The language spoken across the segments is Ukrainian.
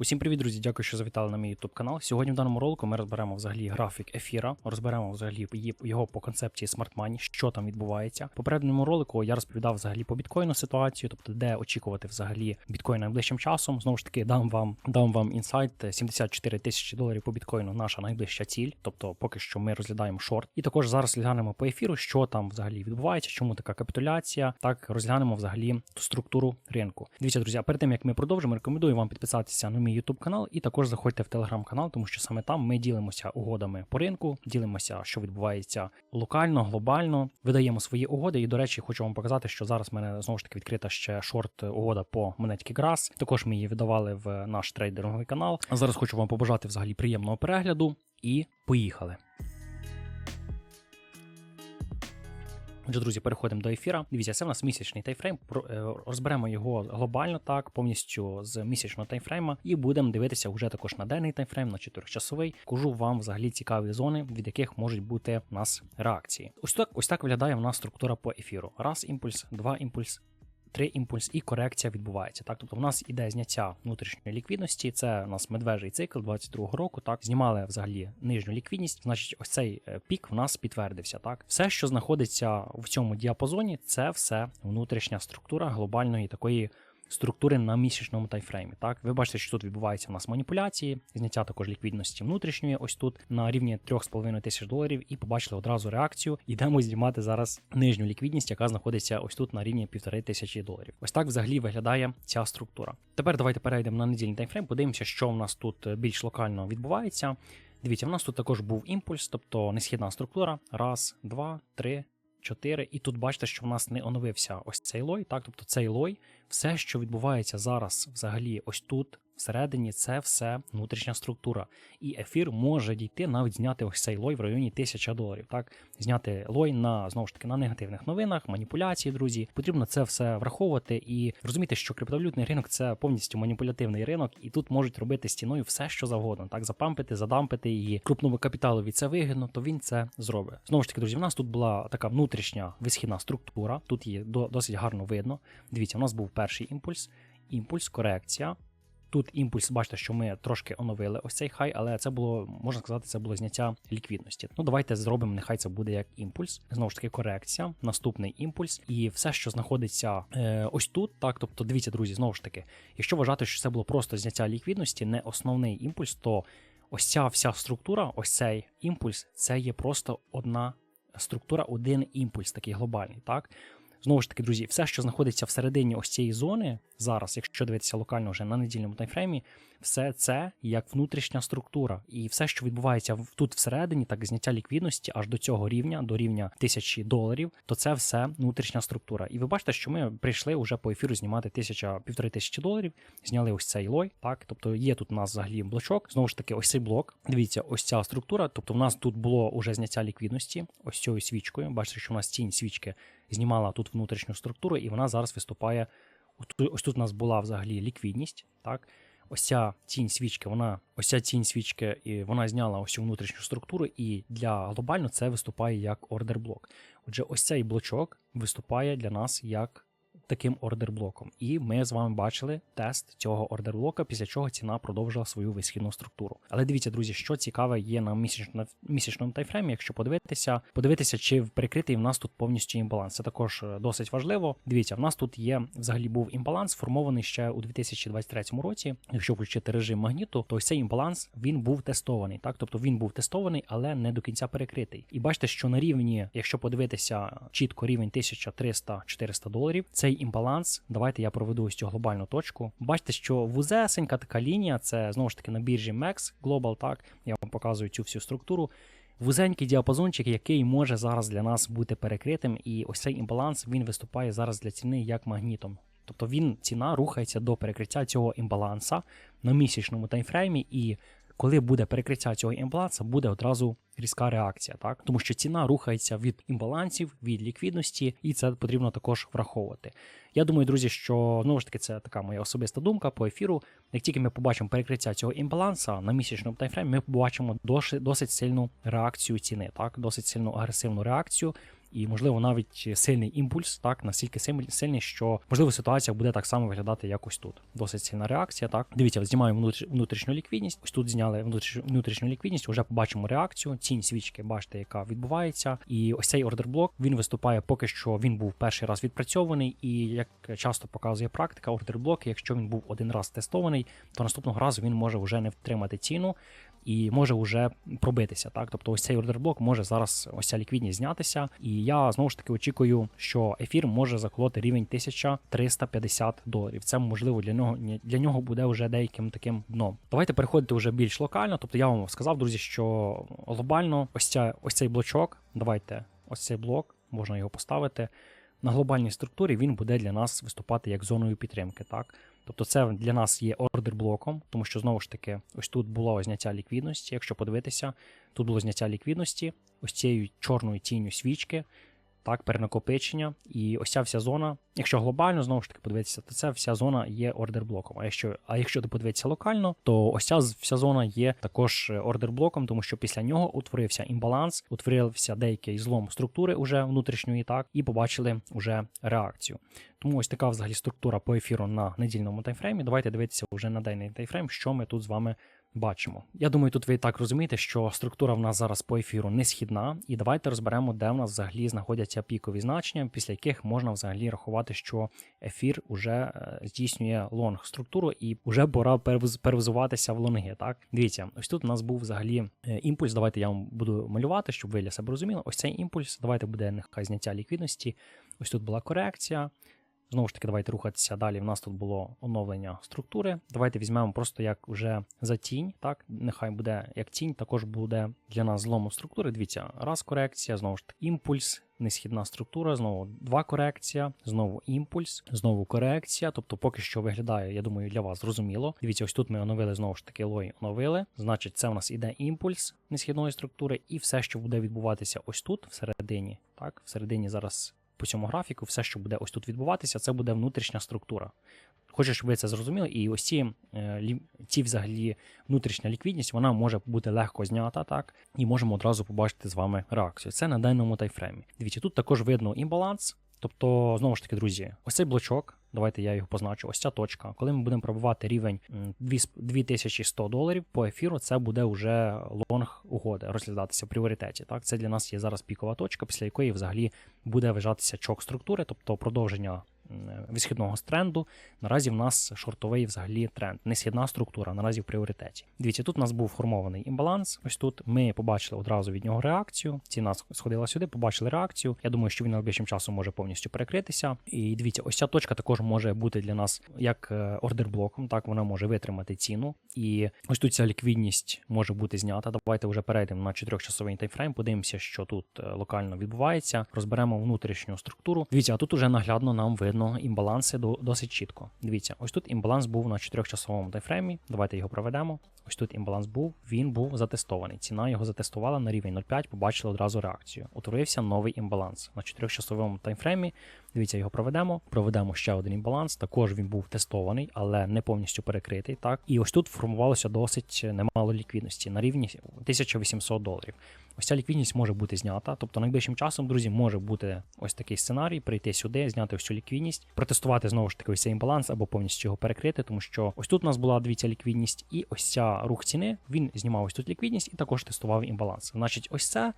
Усім привіт, друзі! Дякую, що завітали на мій YouTube канал. Сьогодні в даному ролику ми розберемо взагалі графік ефіра, розберемо взагалі його по концепції Smart Money, що там відбувається. В попередньому ролику я розповідав взагалі по біткоїну ситуацію, тобто де очікувати взагалі біткоін найближчим часом. Знову ж таки, дам вам дам вам інсайт. 74 тисячі доларів по біткоїну наша найближча ціль. Тобто, поки що ми розглядаємо шорт. І також зараз розглянемо по ефіру, що там взагалі відбувається, чому така капітуляція. Так розглянемо взагалі ту структуру ринку. Дивіться, друзі, перед тим як ми продовжимо, рекомендую вам підписатися на мій YouTube канал і також заходьте в Telegram канал, тому що саме там ми ділимося угодами по ринку, ділимося, що відбувається локально, глобально, видаємо свої угоди. І до речі, хочу вам показати, що зараз в мене знову ж таки відкрита ще шорт угода по монетки Грас. Також ми її видавали в наш трейдеровий канал. А зараз хочу вам побажати взагалі приємного перегляду і поїхали. Отже, друзі, переходимо до ефіра. Дивіться, це в нас місячний таймфрейм. Е, Розберемо його глобально так, повністю з місячного таймфрейма, і будемо дивитися вже також на денний таймфрейм, на чотирьохчасовий. Кажу вам взагалі цікаві зони, від яких можуть бути в нас реакції. Ось так, ось так виглядає в нас структура по ефіру. Раз імпульс, два імпульс. Три імпульс і корекція відбувається. Так, тобто в нас іде зняття внутрішньої ліквідності. Це у нас медвежий цикл 22-го року. Так, знімали взагалі нижню ліквідність. Значить, ось цей е, пік в нас підтвердився. Так, все, що знаходиться в цьому діапазоні, це все внутрішня структура глобальної такої. Структури на місячному таймфреймі. Так, ви бачите, що тут відбуваються в нас маніпуляції, зняття також ліквідності внутрішньої, ось тут на рівні 3,5 тисяч доларів, і побачили одразу реакцію. Йдемо знімати зараз нижню ліквідність, яка знаходиться ось тут на рівні 1,5 тисячі доларів. Ось так взагалі виглядає ця структура. Тепер давайте перейдемо на недільний таймфрейм, подивимося, що в нас тут е, більш локально відбувається. Дивіться, в нас тут також був імпульс, тобто несхідна структура. Раз, два, три. 4, і тут бачите, що в нас не оновився ось цей лой, так, тобто цей лой, все, що відбувається зараз, взагалі, ось тут, всередині, це все внутрішня структура. І ефір може дійти навіть зняти ось цей лой в районі 1000 доларів. Так, зняти лой на знову ж таки на негативних новинах, маніпуляції, друзі. Потрібно це все враховувати і розуміти, що криптовалютний ринок це повністю маніпулятивний ринок, і тут можуть робити стіною все, що завгодно. Так, запампити, задампити її крупному капіталові це вигідно, то він це зробить. Знову ж таки, друзі, в нас тут була така внутрішня висхідна структура. Тут її досить гарно видно. Дивіться, у нас був перший імпульс, імпульс, корекція. Тут імпульс, бачите, що ми трошки оновили ось цей хай, але це було, можна сказати, це було зняття ліквідності. Ну, давайте зробимо, нехай це буде як імпульс. Знову ж таки, корекція, наступний імпульс, і все, що знаходиться е, ось тут. Так, тобто, дивіться, друзі, знову ж таки, якщо вважати, що це було просто зняття ліквідності, не основний імпульс, то ось ця вся структура, ось цей імпульс, це є просто одна структура, один імпульс, такий глобальний. Так. Знову ж таки, друзі, все, що знаходиться всередині ось цієї зони, зараз, якщо дивитися локально вже на недільному таймфреймі, все це як внутрішня структура. І все, що відбувається тут всередині, так зняття ліквідності аж до цього рівня, до рівня тисячі доларів, то це все внутрішня структура. І ви бачите, що ми прийшли вже по ефіру знімати тисяча півтори тисячі доларів, зняли ось цей лой. Так, тобто є тут у нас взагалі блочок. Знову ж таки, ось цей блок. Дивіться, ось ця структура. Тобто, в нас тут було уже зняття ліквідності, ось цією свічкою. Бачите, що у нас тінь свічки знімала тут внутрішню структуру, і вона зараз виступає. Ось тут у нас була взагалі ліквідність. Так, ось ця тінь свічки, вона ось ця тінь свічки, і вона зняла ось цю внутрішню структуру, і для глобально це виступає як ордер блок. Отже, ось цей блочок виступає для нас як таким ордер-блоком. І ми з вами бачили тест цього ордер-блока, після чого ціна продовжила свою висхідну структуру. Але дивіться, друзі, що цікаве є на місячному, місячному таймфреймі, якщо подивитися, подивитися, чи прикритий в нас тут повністю імбаланс. Це також е, досить важливо. Дивіться, в нас тут є взагалі був імбаланс, сформований ще у 2023 році. Якщо включити режим магніту, то цей імбаланс він був тестований. Так, тобто він був тестований, але не до кінця перекритий. І бачите, що на рівні, якщо подивитися чітко рівень 1300-400 доларів, цей імбаланс. Давайте я проведу ось цю глобальну точку. Бачите, що вузесенька така лінія, це знову ж таки на біржі MEX Global, так я вам показую цю всю структуру. Вузенький діапазончик, який може зараз для нас бути перекритим, і ось цей імбаланс він виступає зараз для ціни як магнітом. Тобто він ціна рухається до перекриття цього імбаланса на місячному таймфреймі, і коли буде перекриття цього імбаланса, буде одразу різка реакція, так тому що ціна рухається від імбалансів, від ліквідності, і це потрібно також враховувати. Я думаю, друзі, що знову ж таки це така моя особиста думка по ефіру. Як тільки ми побачимо перекриття цього імбаланса на місячному таймфреймі, ми побачимо досить, досить сильну реакцію ціни, так досить сильну агресивну реакцію. І можливо навіть сильний імпульс, так настільки сильний, що можливо ситуація буде так само виглядати як ось тут. Досить сильна реакція. Так, дивіться, знімаємо внутрі- внутрішню ліквідність. Ось тут зняли внутрішню ліквідність. Вже побачимо реакцію. Тінь свічки, бачите, яка відбувається. І ось цей ордерблок він виступає поки що. Він був перший раз відпрацьований, і як часто показує практика, ордерблок, якщо він був один раз тестований, то наступного разу він може вже не втримати ціну і може вже пробитися. Так, тобто ось цей ордерблок може зараз ось ця ліквідність знятися. І я знову ж таки очікую, що ефір може заколоти рівень 1350 доларів. Це можливо для нього для нього буде вже деяким таким дном. Давайте переходити вже більш локально. Тобто я вам сказав, друзі, що глобально ось ця ось цей блочок. Давайте ось цей блок, можна його поставити. На глобальній структурі він буде для нас виступати як зоною підтримки. Так? Тобто це для нас є ордер блоком, тому що знову ж таки, ось тут було зняття ліквідності. Якщо подивитися, тут було зняття ліквідності, ось цією чорною тінню свічки, так, перенакопичення. І ось ця вся зона, якщо глобально знову ж таки подивитися, то це вся зона є ордер блоком. А якщо, а якщо ти подивитися локально, то ось ця вся зона є також ордер блоком, тому що після нього утворився імбаланс, утворився деякий злом структури уже внутрішньої, так, і побачили вже реакцію. Тому ось така взагалі структура по ефіру на недільному таймфреймі. Давайте дивитися вже на денний таймфрейм, що ми тут з вами бачимо. Я думаю, тут ви і так розумієте, що структура в нас зараз по ефіру не східна, і давайте розберемо, де в нас взагалі знаходяться пікові значення, після яких можна взагалі рахувати, що ефір уже е, здійснює лонг структуру, і вже пора перевз- перевзуватися в лонги. Так, дивіться, ось тут у нас був взагалі е, імпульс. Давайте я вам буду малювати, щоб ви для себе розуміли. Ось цей імпульс. Давайте буде нехай зняття ліквідності. Ось тут була корекція. Знову ж таки, давайте рухатися далі. У нас тут було оновлення структури. Давайте візьмемо просто як вже за тінь. Так, нехай буде як тінь, також буде для нас злому структури. Дивіться, раз корекція, знову ж таки, імпульс, несхідна структура, знову два корекція, знову імпульс, знову корекція. Тобто, поки що виглядає, я думаю, для вас зрозуміло. Дивіться, ось тут ми оновили знову ж таки лой оновили. Значить, це у нас іде імпульс несхідної структури, і все, що буде відбуватися ось тут, всередині. Так, всередині зараз по цьому графіку, все, що буде ось тут відбуватися, це буде внутрішня структура. Хочу, щоб ви це зрозуміли, і ось ці, е, ці взагалі внутрішня ліквідність, вона може бути легко знята, так, і можемо одразу побачити з вами реакцію. Це на денному тайфреймі. Дивіться, тут також видно імбаланс. Тобто, знову ж таки, друзі, ось цей блочок, давайте я його позначу, ось ця точка. Коли ми будемо пробувати рівень 2100 доларів по ефіру, це буде вже лонг угоди розглядатися в пріоритеті. Так, це для нас є зараз пікова точка, після якої взагалі буде вижатися чок структури, тобто продовження висхідного тренду. Наразі в нас шортовий взагалі тренд, несхідна структура, наразі в пріоритеті. Дивіться, тут у нас був формований імбаланс. Ось тут ми побачили одразу від нього реакцію. Ціна сходила сюди, побачили реакцію. Я думаю, що він найближчим часом може повністю перекритися. І дивіться, ось ця точка також може бути для нас як е, ордерблоком. Так вона може витримати ціну. І ось тут ця ліквідність може бути знята. Давайте вже перейдемо на 4-часовий таймфрейм. Подивимося, що тут е, локально відбувається. Розберемо внутрішню структуру. Дивіться, а тут уже наглядно нам видно імбаланси досить чітко. Дивіться, ось тут імбаланс був на 4-часовому таймфреймі. Давайте його проведемо. Ось тут імбаланс був, він був затестований. Ціна його затестувала на рівень 0,5, побачили одразу реакцію. Утворився новий імбаланс на 4-часовому таймфреймі. Дивіться, його проведемо. Проведемо ще один імбаланс. Також він був тестований, але не повністю перекритий. Так, і ось тут формувалося досить немало ліквідності на рівні 1800 доларів. Ось ця ліквідність може бути знята. Тобто найближчим часом, друзі, може бути ось такий сценарій: прийти сюди, зняти ось цю ліквідність, протестувати знову ж таки ось цей імбаланс або повністю його перекрити, тому що ось тут у нас була дивіться ліквідність, і ось ця рух ціни. Він знімав ось тут ліквідність і також тестував імбаланс. Значить, ось це,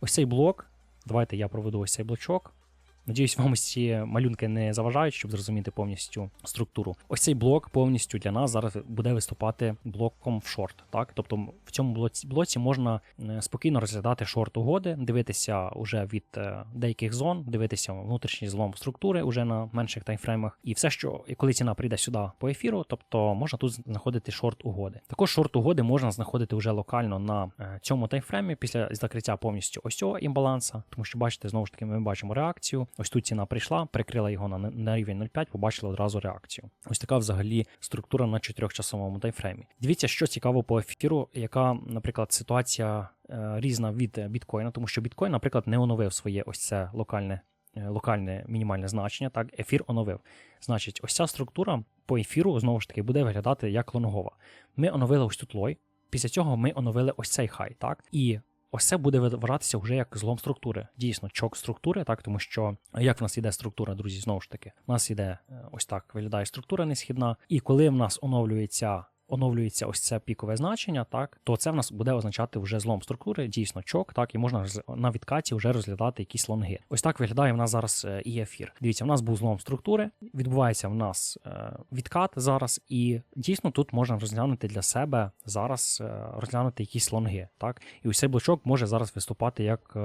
ось цей блок. Давайте я проведу ось цей блочок. Надіюсь, вам ось ці малюнки не заважають, щоб зрозуміти повністю структуру. Ось цей блок повністю для нас зараз буде виступати блоком в шорт. Так, тобто в цьому блоці, можна е, спокійно розглядати шорт угоди, дивитися уже від е, деяких зон, дивитися внутрішній злом структури уже на менших таймфреймах. І все, що коли ціна прийде сюди по ефіру, тобто можна тут знаходити шорт угоди. Також шорт угоди можна знаходити вже локально на е, цьому таймфреймі після закриття повністю ось цього імбаланса, тому що бачите, знову ж таки, ми бачимо реакцію. Ось тут ціна прийшла, прикрила його на, на рівень 0,5, побачили одразу реакцію. Ось така взагалі структура на 4-часовому таймфреймі. Дивіться, що цікаво по ефіру, яка, наприклад, ситуація е, різна від біткоїна, тому що біткоін, наприклад, не оновив своє ось це локальне. е, Локальне мінімальне значення, так, ефір оновив. Значить, ось ця структура по ефіру знову ж таки буде виглядати як лонгова. Ми оновили ось тут лой. Після цього ми оновили ось цей хай, так? І ось це буде вважатися вже як злом структури. Дійсно, чок структури, так тому що як в нас іде структура, друзі, знову ж таки, в нас іде е, ось так виглядає структура несхідна, і коли в нас оновлюється оновлюється ось це пікове значення, так то це в нас буде означати вже злом структури, дійсно чок, так і можна на відкаті вже розглядати якісь лонги. Ось так виглядає в нас зараз е, і ефір. Дивіться, в нас був злом структури, відбувається в нас е, відкат зараз, і дійсно тут можна розглянути для себе зараз е, розглянути якісь лонги. Так, і ось цей блочок може зараз виступати як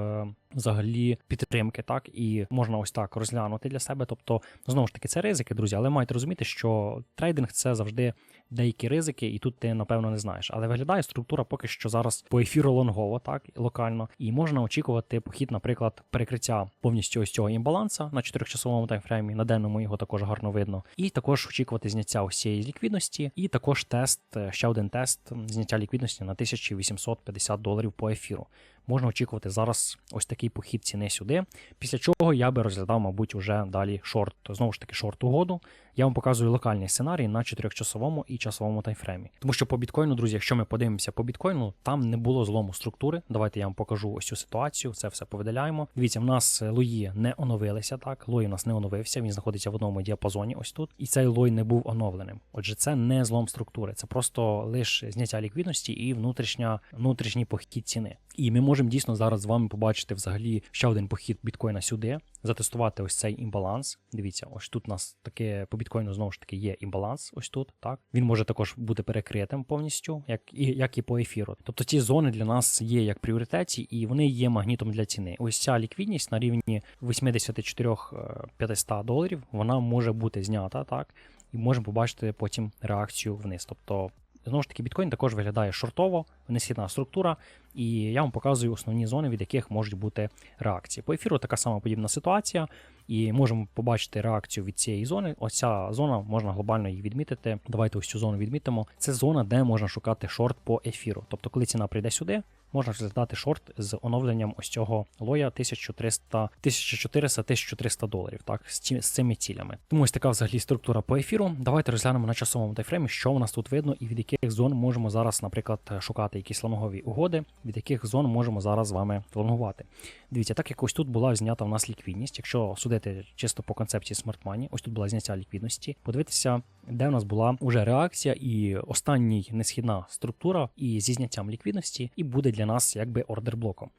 взагалі підтримки, так і можна ось так розглянути для себе. Тобто, знову ж таки, це ризики, друзі, але маєте розуміти, що трейдинг це завжди деякі ризики, і тут ти напевно не знаєш. Але виглядає структура поки що зараз по ефіру лонгово, так локально, і можна очікувати похід, наприклад, перекриття повністю ось цього імбаланса на 4-часовому таймфреймі. На денному його також гарно видно. І також очікувати зняття ось цієї ліквідності, і також тест, ще один тест зняття ліквідності на 1850 доларів по ефіру можна очікувати зараз ось такий похід ціни сюди. Після чого я би розглядав, мабуть, уже далі шорт, знову ж таки, шорт угоду. Я вам показую локальний сценарій на 4-часовому і часовому таймфреймі. Тому що по біткоїну, друзі, якщо ми подивимося по біткоїну, там не було злому структури. Давайте я вам покажу ось цю ситуацію, це все повидаляємо. Дивіться, в нас лої не оновилися так. Лой у нас не оновився, він знаходиться в одному діапазоні, ось тут. І цей лой не був оновленим. Отже, це не злом структури, це просто лише зняття ліквідності і внутрішня, внутрішній похід ціни. І ми дійсно зараз з вами побачити взагалі ще один похід біткоїна сюди, затестувати ось цей імбаланс. Дивіться, ось тут у нас таке по біткоїну знову ж таки є імбаланс. Ось тут. Так він може також бути перекритим повністю, як і як і по ефіру. Тобто ці зони для нас є як пріоритеті, і вони є магнітом для ціни. Ось ця ліквідність на рівні 84-500 доларів. Вона може бути знята так. І можемо побачити потім реакцію вниз. Тобто Знову ж таки, біткоін також виглядає шортово, несідна структура, і я вам показую основні зони, від яких можуть бути реакції. По ефіру така сама подібна ситуація, і можемо побачити реакцію від цієї зони. Ось ця зона можна глобально її відмітити. Давайте ось цю зону відмітимо. Це зона, де можна шукати шорт по ефіру. Тобто, коли ціна прийде сюди, можна розглядати шорт з оновленням ось цього лоя 1300, 1400-1300 доларів, так, з цими цілями. Тому ось така взагалі структура по ефіру. Давайте розглянемо на часовому тайфреймі, що у нас тут видно, і від яких зон можемо зараз, наприклад, шукати якісь лонгові угоди, від яких зон можемо зараз з вами лонгувати. Дивіться, так як ось тут була знята в нас ліквідність. Якщо судити чисто по концепції Smart Money, ось тут була зняття ліквідності. Подивитися, де в нас була вже реакція і останній несхідна структура і зі зняттям ліквідності, і буде для нас якби ордерблоком.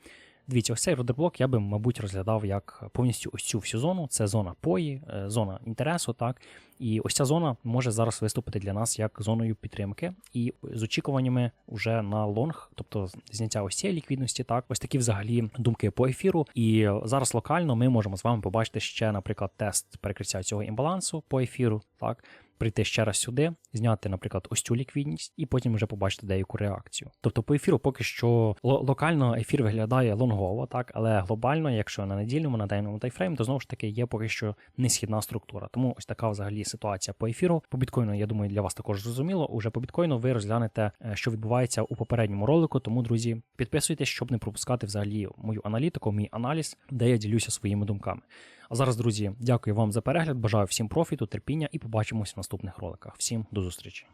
Дивіться, ось цей родерблок я би, мабуть, розглядав як повністю ось цю всю зону. Це зона пої, е, зона інтересу, так. І ось ця зона може зараз виступити для нас як зоною підтримки, і з очікуваннями вже на лонг, тобто зняття ось цієї ліквідності, так, ось такі взагалі думки по ефіру. І зараз локально ми можемо з вами побачити ще, наприклад, тест перекриття цього імбалансу по ефіру. так прийти ще раз сюди, зняти, наприклад, ось цю ліквідність, і потім вже побачити деяку реакцію. Тобто по ефіру поки що локально ефір виглядає лонгово, так, але глобально, якщо на недільному, на денному тайфрейм, то знову ж таки є поки що несхідна структура. Тому ось така взагалі ситуація по ефіру. По біткоїну, я думаю, для вас також зрозуміло. Уже по біткоїну ви розглянете, е, що відбувається у попередньому ролику. Тому, друзі, підписуйтесь, щоб не пропускати взагалі мою аналітику, мій аналіз, де я ділюся своїми думками. А зараз, друзі, дякую вам за перегляд. Бажаю всім профіту, терпіння і побачимось в наступних роликах. Всім до зустрічі.